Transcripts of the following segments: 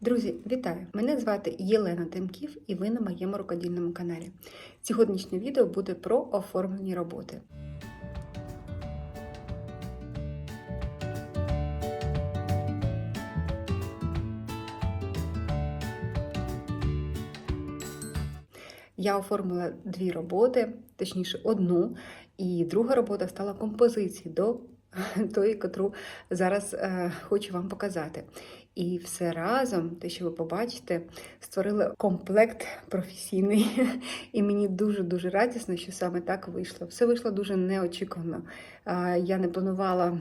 Друзі, вітаю! Мене звати Єлена Тимків і ви на моєму рукодільному каналі. Сьогоднішнє відео буде про оформлені роботи. Я оформила дві роботи, точніше, одну, і друга робота стала композицією до тої, котру зараз е, хочу вам показати. І все разом, те, що ви побачите, створили комплект професійний. І мені дуже-дуже радісно, що саме так вийшло. Все вийшло дуже неочікувано. Я не планувала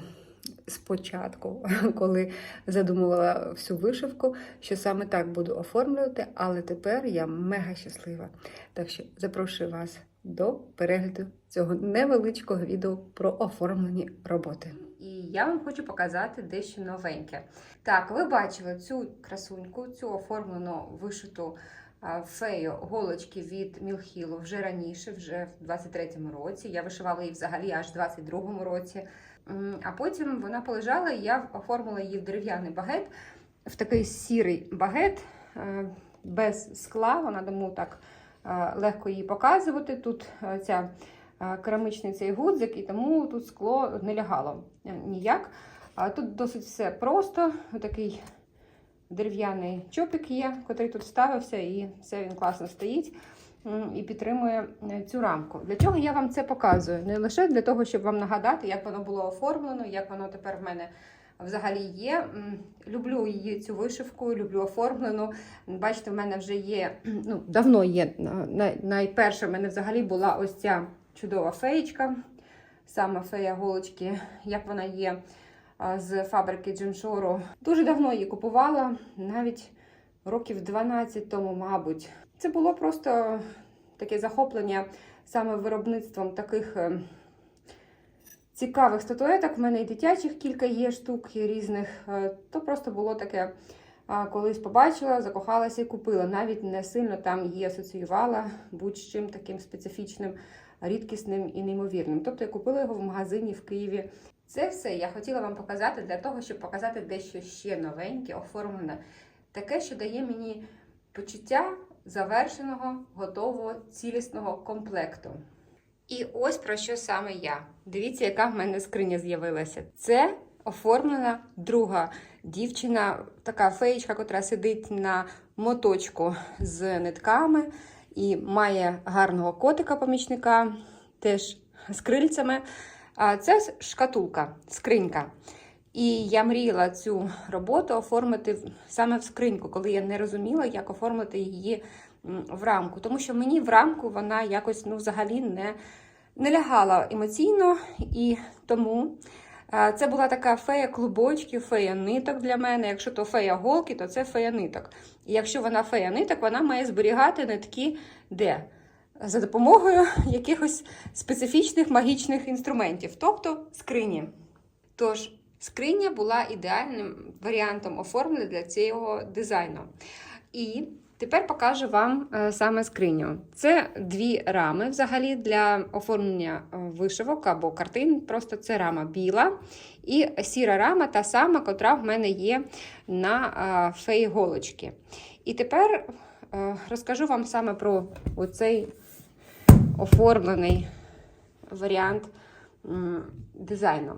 спочатку, коли задумувала всю вишивку, що саме так буду оформлювати, але тепер я мега щаслива. Так що запрошую вас до перегляду цього невеличкого відео про оформлені роботи. І я вам хочу показати дещо новеньке. Так, ви бачили цю красуньку, цю оформлену вишиту фею голочки від Мілхілу вже раніше, вже в 23-му році. Я вишивала її взагалі аж в 22-му році. А потім вона полежала, і я оформила її в дерев'яний багет, в такий сірий багет е, без скла. Вона тому так е, легко її показувати. Тут е, ця е, керамичний цей гудзик, і тому тут скло не лягало е, ніяк. Тут досить все просто. Такий дерев'яний чопик є, який тут ставився, і все він класно стоїть і підтримує е, цю рамку. Для чого я вам це показую? Не лише для того, щоб вам нагадати, як воно було оформлено, як воно тепер в мене взагалі є. Люблю її цю вишивку, люблю оформлену. Бачите, в мене вже є, ну, давно є. най- Найперша в мене взагалі була ось ця чудова феєчка, саме фея голочки, як вона є з фабрики Джимшору. Дуже давно її купувала, навіть років 12 тому, мабуть. Це було просто таке захоплення саме виробництвом таких е, цікавих статуеток. В мене і дитячих кілька є штук різних. Е, То просто було таке. Колись побачила, закохалася і купила. Навіть не сильно там її асоціювала будь-чим таким специфічним, рідкісним і неймовірним. Тобто я купила його в магазині в Києві. Це все я хотіла вам показати для того, щоб показати дещо ще новеньке, оформлене, таке, що дає мені почуття завершеного, готового, цілісного комплекту. І ось про що саме я. Дивіться, яка в мене скриня з'явилася. Це оформлена друга дівчина, така феєчка, котра сидить на моточку з нитками і має гарного котика-помічника, теж з крильцями. А це шкатулка, скринька. І я мріяла цю роботу оформити саме в скриньку, коли я не розуміла, як оформити її в рамку. Тому що мені в рамку вона якось ну, взагалі не, не лягала емоційно. І тому це була така фея клубочків, фея ниток для мене. Якщо то фея голки, то це фея ниток. І якщо вона фея ниток, вона має зберігати нитки де? За допомогою якихось специфічних магічних інструментів, тобто скрині. Тож, скриня була ідеальним варіантом оформлення для цього дизайну. І тепер покажу вам е, саме скриню. Це дві рами взагалі для оформлення е, вишивок або картин. Просто це рама біла і сіра рама, та сама, котра в мене є на е, феї голочки. І тепер розкажу вам саме про оцей оформлений варіант дизайну.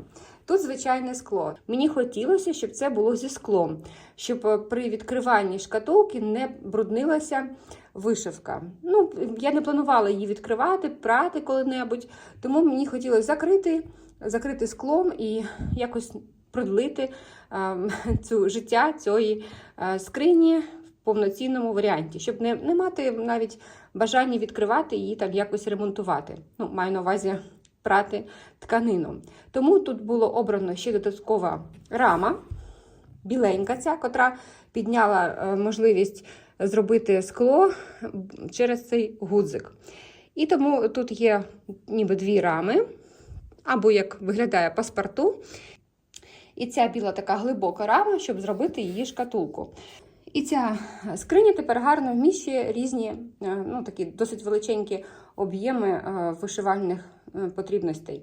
Тут звичайне скло. Мені хотілося, щоб це було зі склом, щоб е, при відкриванні шкатулки не бруднилася вишивка. Ну, я не планувала її відкривати, прати коли-небудь, тому мені хотілося закрити, закрити склом і якось продлити е, цю життя цієї е, скрині в повноцінному варіанті, щоб не, не мати навіть бажання відкривати її там якось ремонтувати. Ну, маю на увазі прати тканину. Тому тут було обрано ще додаткова рама, біленька ця, котра підняла е, можливість зробити скло через цей гудзик. І тому тут є ніби дві рами, або як виглядає паспорту. І ця біла така глибока рама, щоб зробити її шкатулку. І ця скриня тепер гарно вміщує різні, е, ну такі досить величенькі об'єми е, вишивальних потрібностей.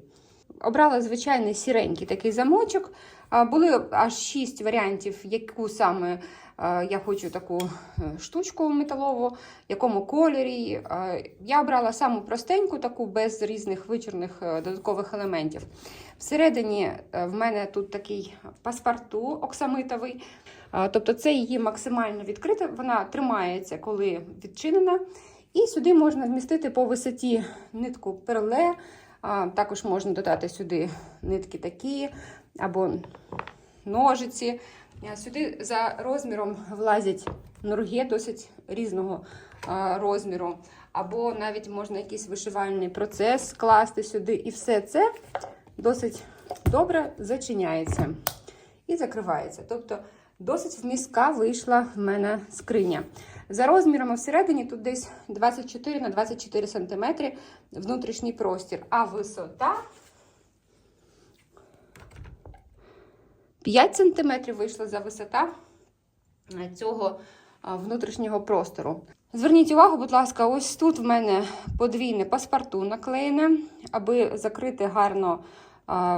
Обрала звичайний сіренький такий замочок. Були аж шість варіантів, яку саме е, я хочу таку е, штучку металову, якому кольорі. Е, Я обрала саму простеньку, таку без різних вичурних е, додаткових елементів. Всередині е, в мене тут такий паспорту оксамитовий. Е, Тобто це її максимально відкрита, вона тримається, коли відчинена. І сюди можна вмістити по висоті нитку перле. А, Також можна додати сюди нитки такі або ножиці. Сюди за розміром влазять нурге досить різного розміру. Або навіть можна якийсь вишивальний процес скласти сюди. І все це досить добре зачиняється і закривається. Тобто досить вмістка вийшла в мене скриня. За розмірами всередині тут десь 24 на 24 см внутрішній простір, а висота 5 см вийшла за висота е, цього внутрішнього простору. Зверніть увагу, будь ласка, ось тут в мене подвійне паспорту наклеєне, аби закрити гарно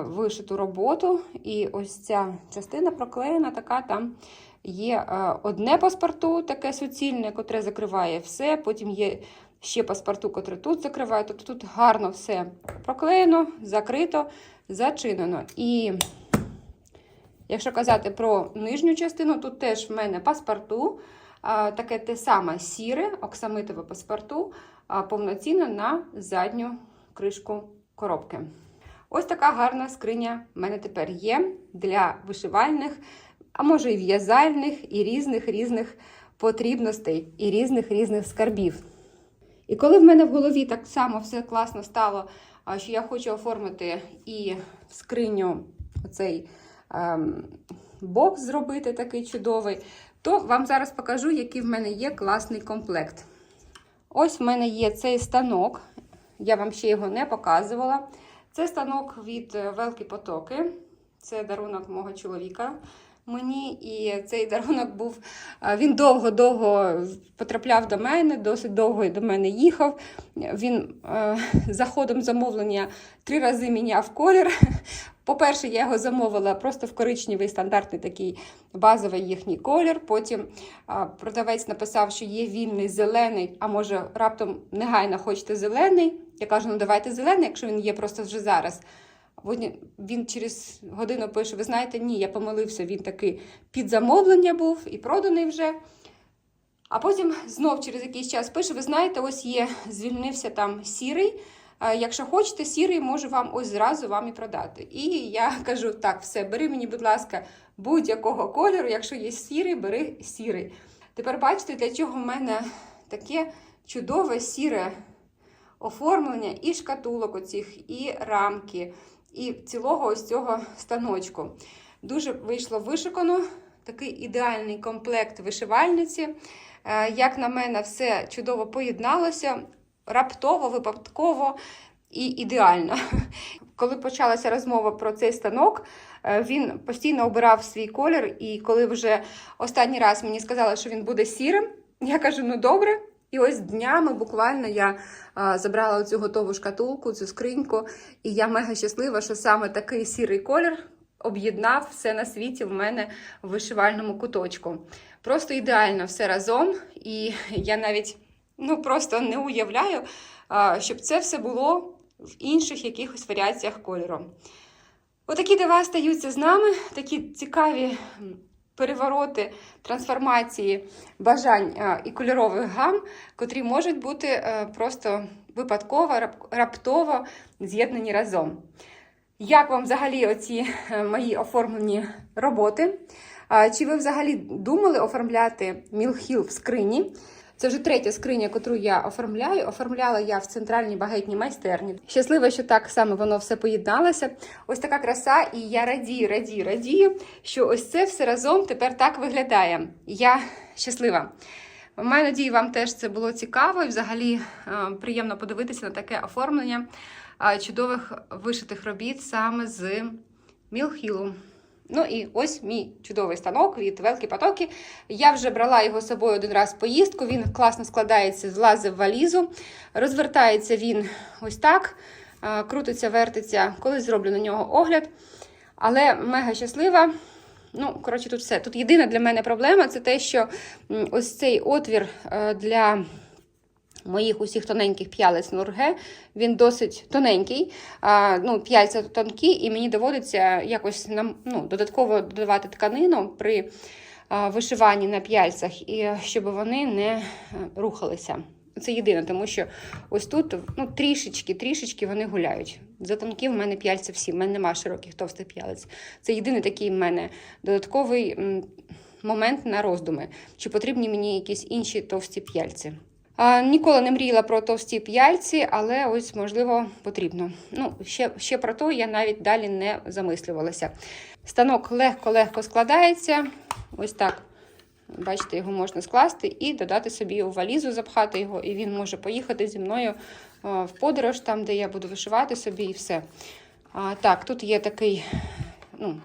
вишиту роботу. І ось ця частина проклеєна, така там є одне паспорту, таке суцільне, котре закриває все. Потім є ще паспорту, котре тут закриває. Тобто тут гарно все проклеєно, закрито, зачинено. І Якщо казати про нижню частину, тут теж в мене паспорту, таке те саме сіре, оксамитове паспорту, повноцінно на задню кришку коробки. Ось така гарна скриня в мене тепер є для вишивальних, а може і в'язальних, і різних різних потрібностей, і різних різних скарбів. І коли в мене в голові так само все класно стало, що я хочу оформити і в скриню оцей ем, бокс зробити такий чудовий, то вам зараз покажу, який в мене є класний комплект. Ось в мене є цей станок, я вам ще його не показувала. Це станок від е, Велкі Потоки. Це дарунок мого чоловіка мені. І цей дарунок був. е, Він довго-довго потрапляв до мене, досить довго до мене їхав. Він е, за ходом замовлення три рази міняв колір. По-перше, я його замовила просто в коричневий стандартний такий базовий їхній колір. Потім продавець написав, що є вільний зелений, а може раптом негайно хочете зелений. Я кажу, ну давайте зелений, якщо він є просто вже зараз. Він через годину пише: ви знаєте, ні, я помилився, він такий під замовлення був і проданий вже. А потім знов через якийсь час пише: ви знаєте, ось є, звільнився там сірий. Е, Якщо хочете, сірий можу вам ось зразу вам і продати. І я кажу: так, все, бери мені, будь ласка, будь-якого кольору. Якщо є сірий, бери сірий. Тепер бачите, для чого в мене таке чудове сіре оформлення і шкатулок оцих, і рамки, і цілого ось цього станочку. Дуже вийшло вишикано, такий ідеальний комплект вишивальниці. Е, Як на мене, все чудово поєдналося, раптово, випадково і ідеально. Коли почалася розмова про цей станок, е, він постійно обирав свій колір, і коли вже останній раз мені сказали, що він буде сірим, я кажу: ну добре. І ось днями буквально я а, забрала цю готову шкатулку, цю скриньку, і я мега щаслива, що саме такий сірий колір об'єднав все на світі в мене в вишивальному куточку. Просто ідеально все разом, і я навіть ну, просто не уявляю, а, щоб це все було в інших якихось варіаціях кольору. Отакі дива стаються з нами, такі цікаві перевороти, трансформації бажань е, і кольорових гам, котрі можуть бути е, просто випадково, рап- раптово з'єднані разом. Як вам взагалі оці е, мої оформлені роботи? Чи ви взагалі думали оформляти мілхіл в скрині? Це вже третя скриня, яку я оформляю. Оформляла я в центральній багетній майстерні. Щаслива, що так саме воно все поєдналося. Ось така краса, і я радію, радію, радію, що ось це все разом тепер так виглядає. Я щаслива. Маю надію, вам теж це було цікаво і взагалі е, приємно подивитися на таке оформлення е, чудових вишитих робіт саме з Мілхілу. Ну і ось мій чудовий станок від Велкі Потоки. Я вже брала його з собою один раз в поїздку. Він класно складається, влазить в валізу. Розвертається він ось так, крутиться, вертиться, колись зроблю на нього огляд. Але мега щаслива, Ну, коротше, тут все. Тут єдина для мене проблема це те, що ось цей отвір е, для моїх усіх тоненьких п'ялиць Нурге, він досить тоненький, а, ну, п'яльця тонкі, і мені доводиться якось нам, ну, додатково додавати тканину при а, вишиванні на п'яльцях, і щоб вони не е, рухалися. Це єдине, тому що ось тут ну, трішечки, трішечки вони гуляють. За тонкі в мене п'яльця всі, в мене немає широких товстих п'ялиць. Це єдиний такий в мене додатковий момент на роздуми. Чи потрібні мені якісь інші товсті п'яльці? Ніколи не мріяла про товсті п'яльці, але ось, можливо, потрібно. Ну, ще, ще про то я навіть далі не замислювалася. Станок легко-легко складається. Ось так. Бачите, його можна скласти і додати собі у валізу, запхати його, і він може поїхати зі мною в подорож, там, де я буду вишивати собі, і все. А, так, тут є такий, ну,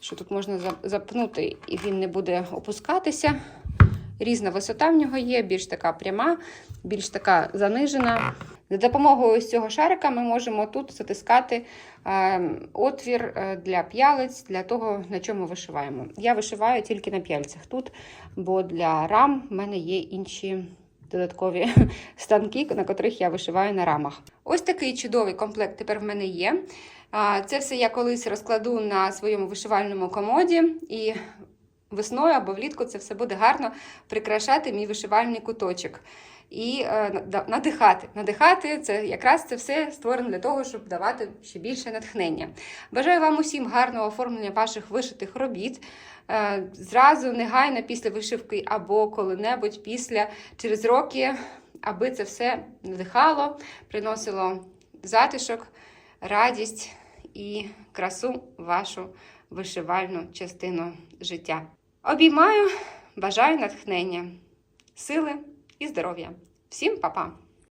що тут можна запнути, і він не буде опускатися. Різна висота в нього є, більш така пряма, більш така занижена. За допомогою ось цього шарика ми можемо тут затискати е, отвір е, для п'ялиць, для того, на чому вишиваємо. Я вишиваю тільки на п'яльцях тут, бо для рам в мене є інші додаткові станки, на котрих я вишиваю на рамах. Ось такий чудовий комплект тепер в мене є. Це все я колись розкладу на своєму вишивальному комоді і весною або влітку це все буде гарно прикрашати мій вишивальний куточок. І е, надихати. Надихати це якраз це все створено для того, щоб давати ще більше натхнення. Бажаю вам усім гарного оформлення ваших вишитих робіт. Е, зразу негайно після вишивки або коли-небудь після через роки, аби це все надихало, приносило затишок, радість і красу вашу вишивальну частину життя. Обіймаю, бажаю натхнення, сили і здоров'я. Всім па-па!